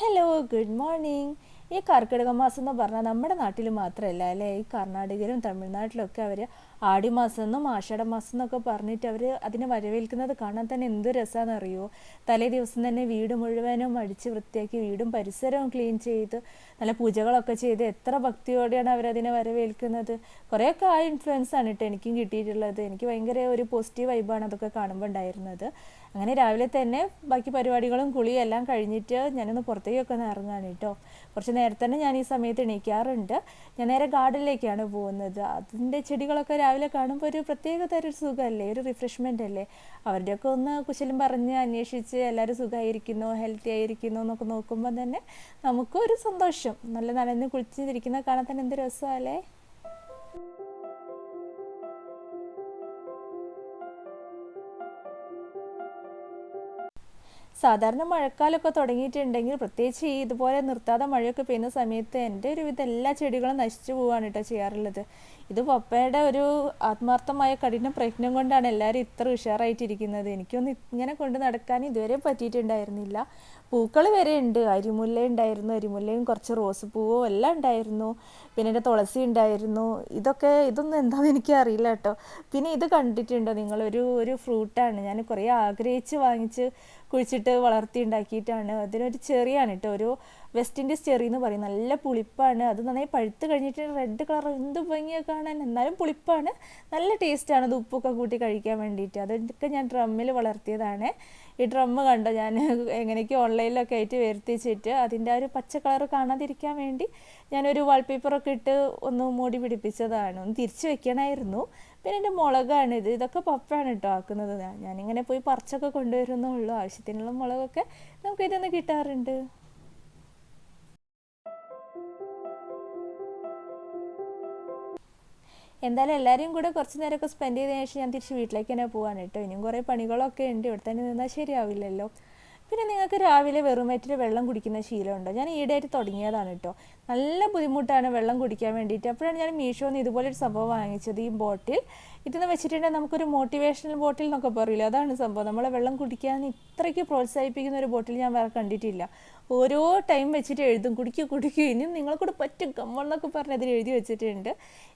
Hello good morning ഈ കർക്കിടക മാസം എന്ന് പറഞ്ഞാൽ നമ്മുടെ നാട്ടിൽ മാത്രമല്ല അല്ലേ? ഈ കർണാടകയിലും തമിഴ്നാട്ടിലൊക്കെ അവർ ആടിമാസം എന്നും ആഷാഢ മാസം എന്നൊക്കെ പറഞ്ഞിട്ട് അവർ അതിനെ വരവേൽക്കുന്നത് കാണാൻ തന്നെ എന്ത് രസമാണെന്ന് അറിയുമോ തലേ ദിവസം തന്നെ വീട് മുഴുവനും അടിച്ച് വൃത്തിയാക്കി വീടും പരിസരവും ക്ലീൻ ചെയ്ത് നല്ല പൂജകളൊക്കെ ചെയ്ത് എത്ര ഭക്തിയോടെയാണ് അവരതിനെ വരവേൽക്കുന്നത്. കുറേയൊക്കെ ആ ഇൻഫ്ലുവൻസ് ആണ് കേട്ടോ എനിക്കും കിട്ടിയിട്ടുള്ളത്. എനിക്ക് ഭയങ്കര ഒരു പോസിറ്റീവ് വൈബാണ് അതൊക്കെ കാണുമ്പോൾ ഉണ്ടായിരുന്നത്. അങ്ങനെ രാവിലെ തന്നെ ബാക്കി പരിപാടികളും കുളിയും എല്ലാം കഴിഞ്ഞിട്ട് ഞാനൊന്ന് പുറത്തേക്കൊക്കെ ഒന്ന് ഇറങ്ങാണ് കേട്ടോ. കുറച്ച് നേരത്തെ തന്നെ ഞാൻ ഈ സമയത്ത് എണീക്കാറുണ്ട്. ഞാൻ നേരെ ഗാർഡനിലേക്കാണ് പോകുന്നത്. അതിന്റെ ചെടികളൊക്കെ രാവിലെ കാണുമ്പോൾ ഒരു പ്രത്യേക തരം ഒരു സുഖമല്ലേ? ഒരു റിഫ്രഷ്മെന്റ് അല്ലേ? അവരുടെയൊക്കെ ഒന്ന് കുശലും പറഞ്ഞ് അന്വേഷിച്ച് എല്ലാവരും സുഖമായിരിക്കുന്നു ഹെൽത്തി ആയിരിക്കുന്നു എന്നൊക്കെ നോക്കുമ്പോൾ തന്നെ നമുക്കൊരു സന്തോഷം. നല്ല നനഞ്ഞ് കുളിച്ചിരിക്കുന്ന കാണാൻ തന്നെ എന്ത് രസമല്ലേ? സാധാരണ മഴക്കാലമൊക്കെ തുടങ്ങിയിട്ടുണ്ടെങ്കിൽ പ്രത്യേകിച്ച് ഈ ഇതുപോലെ നിർത്താതെ മഴയൊക്കെ പെയ്യുന്ന സമയത്ത് എന്റെ ഒരുവിധം എല്ലാ ചെടികളും നശിച്ചു പോവാണ് കേട്ടോ ചെയ്യാറുള്ളത്. ഇത് പപ്പയുടെ ഒരു ആത്മാർത്ഥമായ കഠിന പ്രയത്നം കൊണ്ടാണ് എല്ലാവരും ഇത്ര ഉഷാറായിട്ടിരിക്കുന്നത്. എനിക്കൊന്നും ഇങ്ങനെ കൊണ്ട് നടക്കാൻ ഇതുവരെ പറ്റിയിട്ടുണ്ടായിരുന്നില്ല. പൂക്കൾ വരെ ഉണ്ട്. അരിമുല്ല ഉണ്ടായിരുന്നു. അരിമുല്ലയും കുറച്ച് റോസ് പൂവോ എല്ലാം ഉണ്ടായിരുന്നു. പിന്നെ എന്റെ തുളസി ഉണ്ടായിരുന്നു. ഇതൊക്കെ ഇതൊന്നും എന്താണെന്ന് എനിക്ക് അറിയില്ല കേട്ടോ. പിന്നെ ഇത് കണ്ടിട്ടുണ്ടോ? നിങ്ങളൊരു ഒരു ഫ്രൂട്ടാണ്. ഞാൻ കുറേ ആഗ്രഹിച്ച് വാങ്ങിച്ച് കുഴിച്ചിട്ട് വളർത്തി ഉണ്ടാക്കിയിട്ടാണ് അതിനൊരു ചെറിയാണ് കേട്ടോ ഒരു വെസ്റ്റ് ഇൻഡീസ് ചെറി എന്ന് പറയും. നല്ല പുളിപ്പാണ്. അത് നന്നായി പഴുത്ത് കഴിഞ്ഞിട്ട് റെഡ് കളർ എന്ത് ഭംഗിയാണ് കാണാൻ. എന്നാലും പുളിപ്പാണ്. നല്ല ടേസ്റ്റാണ് അത് ഉപ്പൊക്കെ കൂട്ടി കഴിക്കാൻ വേണ്ടിയിട്ട്. അതൊക്കെ ഞാൻ ഡ്രമ്മിൽ വളർത്തിയതാണ്. ഈ ഡ്രമ്മ് കണ്ടോ? ഞാൻ എങ്ങനെയൊക്കെ ഓൺലൈനിലൊക്കെ ആയിട്ട് വരുത്തിച്ചിട്ട് അതിന്റെ ആ ഒരു പച്ച കളർ കാണാതിരിക്കാൻ വേണ്ടി ഞാനൊരു വാൾപേപ്പറൊക്കെ ഇട്ട് ഒന്ന് മൂടി പിടിപ്പിച്ചതാണ്. ഒന്ന് തിരിച്ചു വെക്കണമായിരുന്നു പിന്നെ എന്റെ മുളകാണ് ഇത്. ഇതൊക്കെ പപ്പയാണ് കേട്ടോ ആക്കുന്നത്. ഞാനിങ്ങനെ പോയി പറിച്ചൊക്കെ കൊണ്ടുവരുന്നുള്ളൂ ആവശ്യത്തിനുള്ള മുളകൊക്കെ നമുക്ക് ഇതൊന്ന് കിട്ടാറുണ്ട്. എന്തായാലും എല്ലാവരും കൂടെ കുറച്ച് നേരമൊക്കെ സ്പെൻഡ് ചെയ്തതിനു ശേഷം ഞാൻ തിരിച്ച് വീട്ടിലേക്ക് തന്നെ പോവാണ് കേട്ടോ. ഇനിയും കുറേ പണികളൊക്കെ ഉണ്ട്. ഇവിടെ തന്നെ നിന്നാൽ ശരിയാവില്ലല്ലോ. പിന്നെ നിങ്ങൾക്ക് രാവിലെ വെറുമേറ്റിൽ വെള്ളം കുടിക്കുന്ന ശീലമുണ്ടോ? ഞാൻ ഈയിടെയായിട്ട് തുടങ്ങിയതാണ് കേട്ടോ നല്ല ബുദ്ധിമുട്ടാണ് വെള്ളം കുടിക്കാൻ വേണ്ടിയിട്ട്. അപ്പോഴാണ് ഞാൻ മീഷോന്ന് ഇതുപോലൊരു സംഭവം വാങ്ങിച്ചത് ഈ ബോട്ടിൽ. ഇതെന്ന് വെച്ചിട്ടുണ്ടെങ്കിൽ നമുക്കൊരു മോട്ടിവേഷണൽ ബോട്ടിൽ എന്നൊക്കെ പറയില്ല? അതാണ് സംഭവം. നമ്മളെ വെള്ളം കുടിക്കാൻ ഇത്രയ്ക്ക് പ്രോത്സാഹിപ്പിക്കുന്ന ഒരു ബോട്ടിൽ ഞാൻ വേറെ കണ്ടിട്ടില്ല. ഓരോ ടൈം വെച്ചിട്ട് എഴുതും. കുടിക്കൂ കുടിക്കൂ. ഇനിയും നിങ്ങൾക്കൂടെ പറ്റും. കമ്മളെന്നൊക്കെ പറഞ്ഞ് അതിൽ എഴുതി വെച്ചിട്ടുണ്ട്.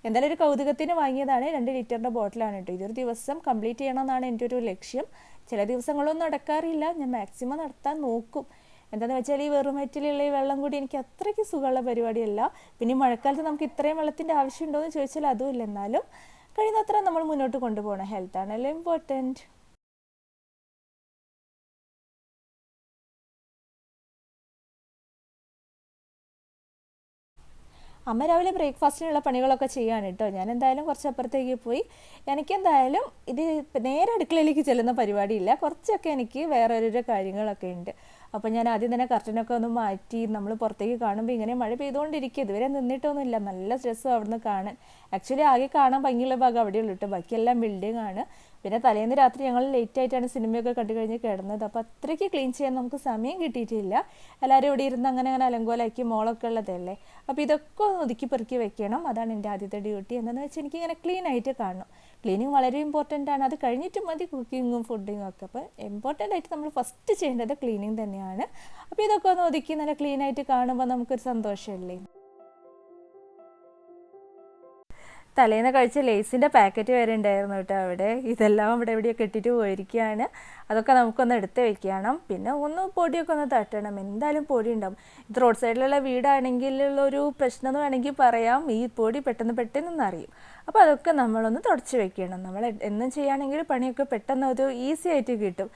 എന്തായാലും ഒരു കൗതുകത്തിന് വാങ്ങിയതാണ്. രണ്ട് ലിറ്ററിന്റെ ബോട്ടിലാണ് കേട്ടോ ഇതൊരു ദിവസം കംപ്ലീറ്റ് ചെയ്യണമെന്നാണ് എന്റെ ഒരു ലക്ഷ്യം. ചില ദിവസങ്ങളൊന്നും നടക്കാറില്ല. ഞാൻ മാക്സിമം നടത്താൻ നോക്കും. എന്താണെന്ന് വെച്ചാൽ ഈ വെറും വയറ്റിലുള്ള ഈ വെള്ളം കൂടി എനിക്ക് അത്രയ്ക്ക് സുഖമുള്ള പരിപാടിയല്ല. പിന്നെ മഴക്കാലത്ത് നമുക്ക് ഇത്രയും വെള്ളത്തിന്റെ ആവശ്യമുണ്ടോ എന്ന് ചോദിച്ചാൽ അതുമില്ല. എന്നാലും കഴിയുന്നത്ര നമ്മൾ മുന്നോട്ട് കൊണ്ടുപോകണം. ഹെൽത്ത് ആണല്ലോ ഇമ്പോർട്ടന്റ് അമ്മ രാവിലെ ബ്രേക്ക്ഫാസ്റ്റിനുള്ള പണികളൊക്കെ ചെയ്യാണ് കേട്ടോ ഞാൻ എന്തായാലും കുറച്ച് അപ്പുറത്തേക്ക് പോയി. എനിക്കെന്തായാലും ഇത് നേരെ അടുക്കളയിലേക്ക് ചെല്ലുന്ന പരിപാടിയില്ല. കുറച്ചൊക്കെ എനിക്ക് വേറെ ഓരോരോ കാര്യങ്ങളൊക്കെ ഉണ്ട്. അപ്പോൾ ഞാൻ ആദ്യം തന്നെ കർട്ടനൊക്കെ ഒന്ന് മാറ്റി നമ്മൾ പുറത്തേക്ക് കാണുമ്പോൾ ഇങ്ങനെ മഴ പെയ്തുകൊണ്ടിരിക്കും ഇതുവരെ നിന്നിട്ടൊന്നുമില്ല. നല്ല സ്ട്രെസ്സും അവിടുന്ന് കാണാൻ. ആക്ച്വലി ആകെ കാണാൻ ഭംഗിയുള്ള ഭാഗം അവിടെയുള്ളൂ കേട്ടോ. ബാക്കിയെല്ലാം ബിൽഡിംഗ് ആണ്. പിന്നെ തലേന്ന് രാത്രി ഞങ്ങൾ ലേറ്റ് ആയിട്ടാണ് സിനിമയൊക്കെ കണ്ടു കഴിഞ്ഞ് കിടന്നത്. അപ്പോൾ അത്രയ്ക്ക് ക്ലീൻ ചെയ്യാൻ നമുക്ക് സമയം കിട്ടിയിട്ടില്ല. എല്ലാവരും ഇവിടെ ഇരുന്ന് അങ്ങനെ അങ്ങനെ അലങ്കോലാക്കി മോളൊക്കെ ഉള്ളതല്ലേ? അപ്പോൾ ഇതൊക്കെ ഒതുക്കി പെറുക്കി വെക്കണം. അതാണ് എന്റെ ആദ്യത്തെ ഡ്യൂട്ടി എന്താണെന്ന് വെച്ചാൽ എനിക്ക് ഇങ്ങനെ ക്ലീൻ ആയിട്ട് കാണണം. ക്ലീനിങ് വളരെ ഇമ്പോർട്ടന്റ് ആണ്. അത് കഴിഞ്ഞിട്ട് മതി കുക്കിങ്ങും ഫുഡിങ്ങും ഒക്കെ. അപ്പോൾ ഇമ്പോർട്ടന്റ് ആയിട്ട് നമ്മൾ ഫസ്റ്റ് ചെയ്യേണ്ടത് ക്ലീനിങ് തന്നെയാണ്. അപ്പോൾ ഇതൊക്കെ ഒന്ന് ഒതുക്കി നല്ല ക്ലീൻ ആയിട്ട് കാണുമ്പോൾ നമുക്കൊരു സന്തോഷമല്ലേ തലേന്ന് കഴിച്ച ലേസിന്റെ പാക്കറ്റ് വരെ ഉണ്ടായിരുന്നു കേട്ടോ അവിടെ. ഇതെല്ലാം അവിടെ എവിടെയൊക്കെ ഇട്ടിട്ട് പോയിരിക്കുകയാണ്. അതൊക്കെ നമുക്കൊന്ന് എടുത്ത് വെക്കണം. പിന്നെ ഒന്ന് പൊടിയൊക്കെ ഒന്ന് തട്ടണം. എന്തായാലും പൊടി ഉണ്ടാവും. ഇത് റോഡ് സൈഡിലുള്ള വീടാണെങ്കിലുള്ളൊരു പ്രശ്നം എന്ന് വേണമെങ്കിൽ പറയാം. ഈ പൊടി പെട്ടെന്ന് പെട്ടെന്ന് അറിയും അപ്പോൾ അതൊക്കെ നമ്മളൊന്ന് തുടച്ച് വെക്കണം. നമ്മൾ എന്നും ചെയ്യുകയാണെങ്കിൽ പണിയൊക്കെ പെട്ടെന്ന് ഒരു ഈസി ആയിട്ട് കിട്ടും.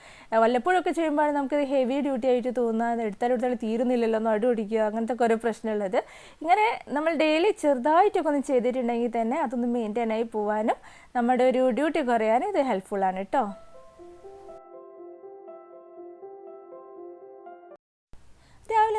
വല്ലപ്പോഴൊക്കെ ചെയ്യുമ്പോൾ നമുക്കത് ഹെവി ഡ്യൂട്ടി ആയിട്ട് തോന്നുക എടുത്താൽ തീരുന്നില്ലല്ലോ ഒന്ന് അടുപിടിക്കുക അങ്ങനത്തെ കുറേ പ്രശ്നമുള്ളത്. ഇങ്ങനെ നമ്മൾ ഡെയിലി ചെറുതായിട്ടൊക്കെ ഒന്ന് ചെയ്തിട്ടുണ്ടെങ്കിൽ തന്നെ അതൊന്ന് മെയിന്റെയിൻ ആയി പോകാനും നമ്മുടെ ഒരു ഡ്യൂട്ടി കുറയാനും ഇത് ഹെൽപ്ഫുള്ളാണ് കേട്ടോ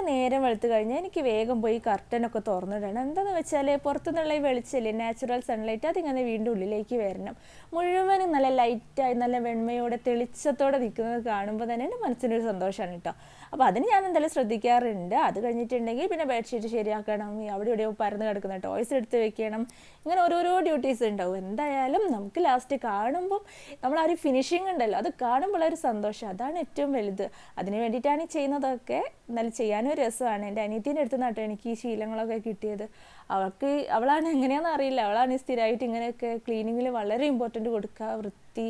നേരം വെളുത്ത് കഴിഞ്ഞാൽ എനിക്ക് വേഗം പോയി കർട്ടനൊക്കെ തുറന്നിടണം. എന്താണെന്ന് വെച്ചാൽ പുറത്തുനിന്നുള്ള ഈ വെളിച്ചല്ലേ നാച്ചുറൽ സൺലൈറ്റ് അതിങ്ങനെ വീണ്ടും ഉള്ളിലേക്ക് വരണം. മുഴുവനും നല്ല ലൈറ്റായി നല്ല വെണ്മയോടെ തെളിച്ചത്തോടെ നിൽക്കുന്നത് കാണുമ്പോൾ തന്നെ എന്റെ മനസ്സിനൊരു സന്തോഷമാണ് കേട്ടോ അപ്പോൾ അതിന് ഞാൻ എന്തായാലും ശ്രദ്ധിക്കാറുണ്ട്. അത് കഴിഞ്ഞിട്ടുണ്ടെങ്കിൽ പിന്നെ ബെഡ്ഷീറ്റ് ശരിയാക്കണം. അവിടെ എവിടെയോ പരന്ന് കിടക്കുന്ന ടോയ്സ് എടുത്ത് വെക്കണം. ഇങ്ങനെ ഓരോരോ ഡ്യൂട്ടീസ് ഉണ്ടാവും. എന്തായാലും നമുക്ക് ലാസ്റ്റ് കാണുമ്പം നമ്മൾ ആ ഒരു ഫിനിഷിംഗ് ഉണ്ടല്ലോ അത് കാണുമ്പോൾ ഒരു സന്തോഷം. അതാണ് ഏറ്റവും വലുത്. അതിന് വേണ്ടിയിട്ടാണ് ചെയ്യുന്നതൊക്കെ. എന്നാലും ചെയ്യാനും രസമാണ്. എന്റെ അനിയത്തിന്റെ അടുത്ത് നട്ടോ എനിക്ക് ഈ ശീലങ്ങളൊക്കെ കിട്ടിയത്. അവൾക്ക് അവളാണ് എങ്ങനെയാണെന്ന് അറിയില്ല. അവളാണ് ഈ സ്ഥിരമായിട്ട് ഇങ്ങനെയൊക്കെ ക്ലീനിങ്ങിൽ വളരെ ഇമ്പോർട്ടന്റ് കൊടുക്കുക വൃത്തി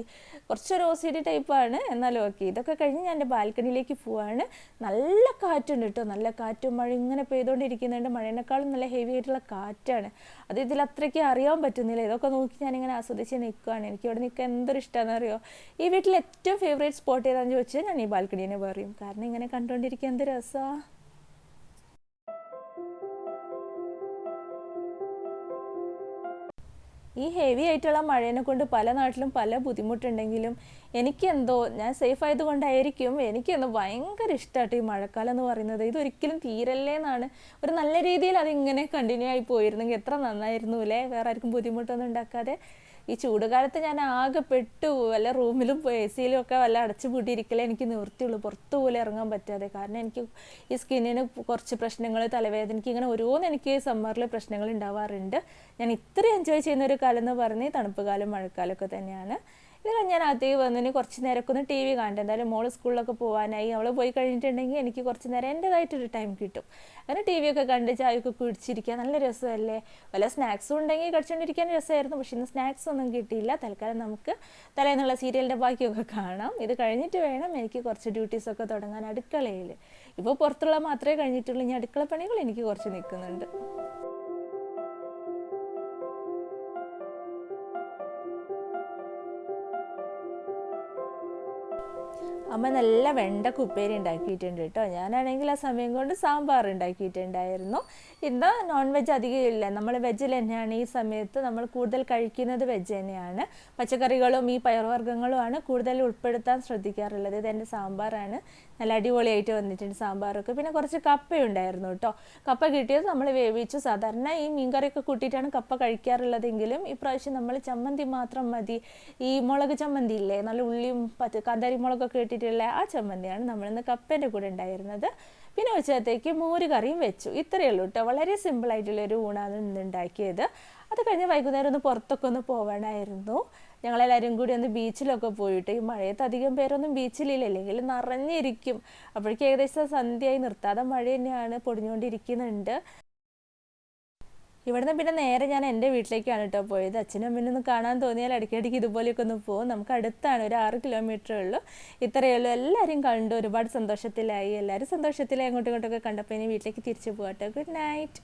കുറച്ചൊരു ഒ സി ഡി ടൈപ്പാണ് എന്നാലും ഓക്കെ ഇതൊക്കെ കഴിഞ്ഞ് ഞാൻ എന്റെ ബാൽക്കണിയിലേക്ക് പോവാണ്. നല്ല കാറ്റുണ്ട് കേട്ടോ. നല്ല കാറ്റും മഴ ഇങ്ങനെ പെയ്തുകൊണ്ടിരിക്കുന്നുണ്ട് മഴേനേക്കാളും നല്ല ഹെവി ആയിട്ടുള്ള കാറ്റാണ്. അത് ഇതിൽ അത്രയ്ക്ക് അറിയാൻ പറ്റുന്നില്ല. ഇതൊക്കെ നോക്കി ഞാനിങ്ങനെ ആസ്വദിച്ച് നിൽക്കുകയാണ് എനിക്ക് ഇവിടെ നിൽക്കാൻ എന്തൊരു ഇഷ്ടമാണെന്ന് അറിയോ? ഈ വീട്ടിൽ ഏറ്റവും ഫേവറേറ്റ് സ്പോട്ട് ഏതാണെന്ന് ചോദിച്ചാൽ ഞാൻ ഈ ബാൽക്കണീനെ പറയും കാരണം ഇങ്ങനെ കണ്ടുകൊണ്ടിരിക്കാൻ എന്ത് രസമാണ് ഈ ഹെവി ആയിട്ടുള്ള മഴേനെ കൊണ്ട് പല നാട്ടിലും പല ബുദ്ധിമുട്ടുണ്ടെങ്കിലും എനിക്കെന്തോ ഞാൻ സേഫ് ആയതുകൊണ്ടായിരിക്കും എനിക്കെന്തോ ഭയങ്കര ഇഷ്ടമായിട്ട് ഈ മഴക്കാലം എന്ന് പറയുന്നത്. ഇതൊരിക്കലും തീരല്ലേ എന്നാണ് ഒരു നല്ല രീതിയിൽ അതിങ്ങനെ കണ്ടിന്യൂ ആയി പോയിരുന്നെങ്കിൽ എത്ര നന്നായിരുന്നു അല്ലേ? വേറെ ആർക്കും ബുദ്ധിമുട്ടൊന്നും ഉണ്ടാക്കാതെ. ഈ ചൂടുകാലത്ത് ഞാൻ ആകെ പെട്ടു. വല്ല റൂമിലും പോയി എ സിയിലും ഒക്കെ വല്ല അടച്ചു പൂട്ടിയിരിക്കലേ എനിക്ക് നിവൃത്തിയുള്ളൂ. പുറത്തു പോലും ഇറങ്ങാൻ പറ്റാതെ. കാരണം എനിക്ക് ഈ സ്കിന്നിന് കുറച്ച് പ്രശ്നങ്ങൾ തലവേദനയ്ക്ക് ഇങ്ങനെ ഓരോന്ന് എനിക്ക് സമ്മറിൽ പ്രശ്നങ്ങൾ ഉണ്ടാവാറുണ്ട്. ഞാൻ ഇത്രയും എൻജോയ് ചെയ്യുന്ന ഒരു കാലം എന്ന് പറഞ്ഞ് തണുപ്പ് കാലം മഴക്കാലമൊക്കെ തന്നെയാണ്. ഇത് കഴിഞ്ഞ് ഞാൻ അതേ വന്നതിന് കുറച്ച് നേരമൊക്കെ ഒന്ന് ടി വി കാണട്ടെ. എന്തായാലും മോൾ സ്കൂളിലൊക്കെ പോകാനായി അവൾ പോയി കഴിഞ്ഞിട്ടുണ്ടെങ്കിൽ എനിക്ക് കുറച്ച് നേരം എന്റെതായിട്ടൊരു ടൈം കിട്ടും. അങ്ങനെ ടി വി ഒക്കെ കണ്ട് ചായയൊക്കെ കുടിച്ചിരിക്കുക നല്ല രസമല്ലേ? വല്ല സ്നാക്സും ഉണ്ടെങ്കിൽ കഴിച്ചുകൊണ്ടിരിക്കാൻ രസമായിരുന്നു. പക്ഷെ ഇന്ന് സ്നാക്സ് ഒന്നും കിട്ടിയില്ല. തൽക്കാലം നമുക്ക് തലേന്നുള്ള സീരിയലിന്റെ ബാക്കിയൊക്കെ കാണാം. ഇത് കഴിഞ്ഞിട്ട് വേണം എനിക്ക് കുറച്ച് ഡ്യൂട്ടീസൊക്കെ തുടങ്ങാൻ അടുക്കളയിൽ ഇപ്പോൾ പുറത്തുള്ള മാത്രമേ കഴിഞ്ഞിട്ടുള്ളൂ. ഇനി അടുക്കള പണികൾ എനിക്ക് കുറച്ച് നിൽക്കുന്നുണ്ട്. അമ്മ നല്ല വെണ്ടക്ക ഉപ്പേരി ഉണ്ടാക്കിയിട്ടുണ്ട് കേട്ടോ. ഞാനാണെങ്കിൽ ആ സമയം കൊണ്ട് സാമ്പാർ ഉണ്ടാക്കിയിട്ടുണ്ടായിരുന്നു. ഇന്ന് നോൺ വെജ് അധികം ഇല്ല. നമ്മൾ വെജിൽ തന്നെയാണ് ഈ സമയത്ത് നമ്മൾ കൂടുതൽ കഴിക്കുന്നത് വെജ് തന്നെയാണ്. പച്ചക്കറികളും ഈ പയറുവർഗങ്ങളുമാണ് കൂടുതൽ ഉൾപ്പെടുത്താൻ ശ്രദ്ധിക്കാറുള്ളത്. ഇത് എന്റെ സാമ്പാറാണ്. നല്ല അടിപൊളിയായിട്ട് വന്നിട്ടുണ്ട് സാമ്പാറൊക്കെ. പിന്നെ കുറച്ച് കപ്പയുണ്ടായിരുന്നു കേട്ടോ. കപ്പ കിട്ടിയത് നമ്മൾ വേവിച്ചു. സാധാരണ ഈ മീൻകറിയൊക്കെ കൂട്ടിയിട്ടാണ് കപ്പ കഴിക്കാറുള്ളതെങ്കിലും ഇപ്രാവശ്യം നമ്മൾ ചമ്മന്തി മാത്രം മതി. ഈ മുളക് ചമ്മന്തി ഇല്ലേ? നല്ല ഉള്ളിയും പച്ച കാന്താരി മുളകൊക്കെ ഇട്ടിട്ടുള്ള ആ ചമ്മന്തിയാണ് നമ്മളിന്ന് കപ്പേന്റെ കൂടെ ഉണ്ടായിരുന്നത്. പിന്നെ ഉച്ചത്തേക്ക് മോര് കറിയും വെച്ചു. ഇത്രയേ ഉള്ളൂ കേട്ടോ വളരെ സിമ്പിളായിട്ടുള്ളൊരു ഊണാണ് ഇന്ന് ഉണ്ടാക്കിയത്. അത് കഴിഞ്ഞ് വൈകുന്നേരം ഒന്ന് പുറത്തൊക്കെ ഒന്ന് പോവാനായിരുന്നു ഞങ്ങളെല്ലാവരും കൂടി ഒന്ന് ബീച്ചിലൊക്കെ പോയിട്ട്. ഈ മഴയത്ത് അധികം പേരൊന്നും ബീച്ചിലില്ല. അല്ലെങ്കിൽ നിറഞ്ഞിരിക്കും. അപ്പോഴേക്കും ഏകദേശം സന്ധ്യയായി. നിർത്താതെ മഴ തന്നെയാണ് പൊടിഞ്ഞുകൊണ്ടിരിക്കുന്നുണ്ട്. ഇവിടുന്ന് പിന്നെ നേരെ ഞാൻ എന്റെ വീട്ടിലേക്കാണ് കേട്ടോ പോയത്. അച്ഛനും അമ്മനും ഒന്ന് കാണാൻ തോന്നിയാൽ ഇടയ്ക്കിടയ്ക്ക് ഇതുപോലെയൊക്കെ ഒന്ന് പോകും. നമുക്ക് അടുത്താണ് ഒരു ആറ് കിലോമീറ്റർ ഉള്ളൂ. ഇത്രയേ ഉള്ളൂ. എല്ലാവരും കണ്ടു. ഒരുപാട് സന്തോഷത്തിലായി. എല്ലാവരും സന്തോഷത്തിലായി അങ്ങോട്ടും ഇങ്ങോട്ടൊക്കെ കണ്ടപ്പോൾ ഇനി വീട്ടിലേക്ക് തിരിച്ചു പോകട്ടെ ഗുഡ് നൈറ്റ്